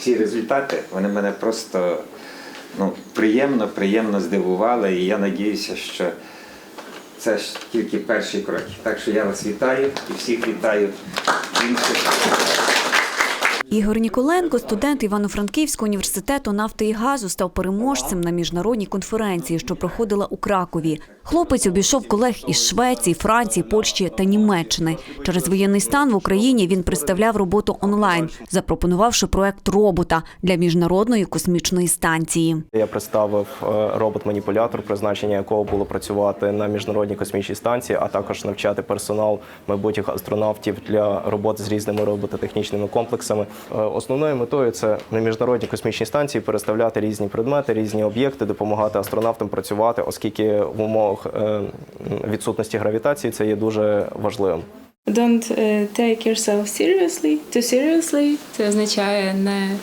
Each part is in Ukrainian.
ці результати вони мене просто ну, приємно, приємно здивували. І я надіюся, що це ж тільки перші кроки. Так що я вас вітаю і всіх вітаю. Ігор Ніколенко, студент Івано-Франківського університету нафти і газу, став переможцем на міжнародній конференції, що проходила у Кракові. Хлопець обійшов колег із Швеції, Франції, Польщі та Німеччини. Через воєнний стан в Україні він представляв роботу онлайн, запропонувавши проект робота для міжнародної космічної станції. Я представив е, робот-маніпулятор, призначення якого було працювати на міжнародній космічній станції, а також навчати персонал майбутніх астронавтів для роботи з різними робототехнічними комплексами. Е, Основною метою це на міжнародній космічній станції переставляти різні предмети, різні об'єкти, допомагати астронавтам працювати, оскільки в умовах е, відсутності гравітації це є дуже важливим. Don't uh, take yourself seriously, too seriously. Це означає не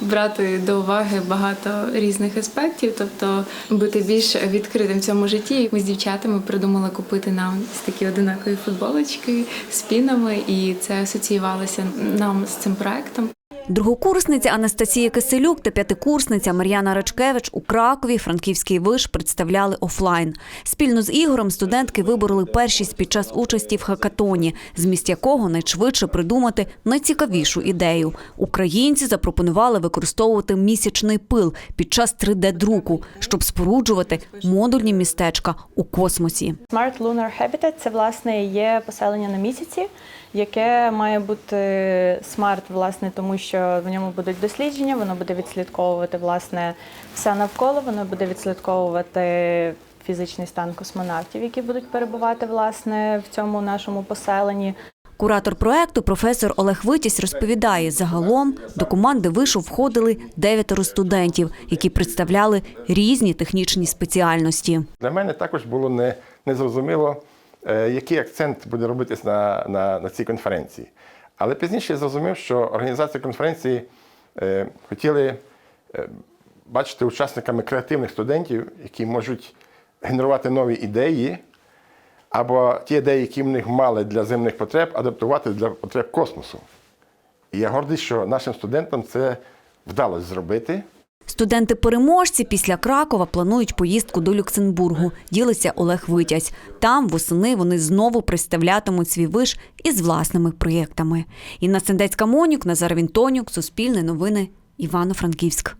брати до уваги багато різних аспектів, тобто бути більш відкритим в цьому житті. Ми з дівчатами придумали купити нам такі одинакові футболочки з пінами, і це асоціювалося нам з цим проектом. Другокурсниця Анастасія Киселюк та п'ятикурсниця Мар'яна Рачкевич у Кракові Франківський виш представляли офлайн. Спільно з Ігорем студентки вибороли першість під час участі в хакатоні, зміст якого найшвидше придумати найцікавішу ідею. Українці запропонували використовувати місячний пил під час 3D-друку, щоб споруджувати модульні містечка у космосі. Smart Lunar Habitat – це власне є поселення на місяці, яке має бути смарт, власне, тому що в ньому будуть дослідження, воно буде відслідковувати власне все навколо, воно буде відслідковувати фізичний стан космонавтів, які будуть перебувати власне в цьому нашому поселенні. Куратор проекту професор Олег Витязь розповідає, загалом до команди вишу входили дев'ятеро студентів, які представляли різні технічні спеціальності. Для мене також було не, незрозуміло, е, який акцент буде робитись на, на, на цій конференції. Але пізніше я зрозумів, що організація конференції е, хотіли е, бачити учасниками креативних студентів, які можуть генерувати нові ідеї, або ті ідеї, які в них мали для земних потреб, адаптувати для потреб космосу. І я гордий, що нашим студентам це вдалося зробити. Студенти-переможці після Кракова планують поїздку до Люксембургу, ділиться Олег Витязь. Там восени вони знову представлятимуть свій виш із власними проєктами. Інна Сендецька Монюк, Назар Вінтонюк, Суспільне новини, Івано-Франківськ.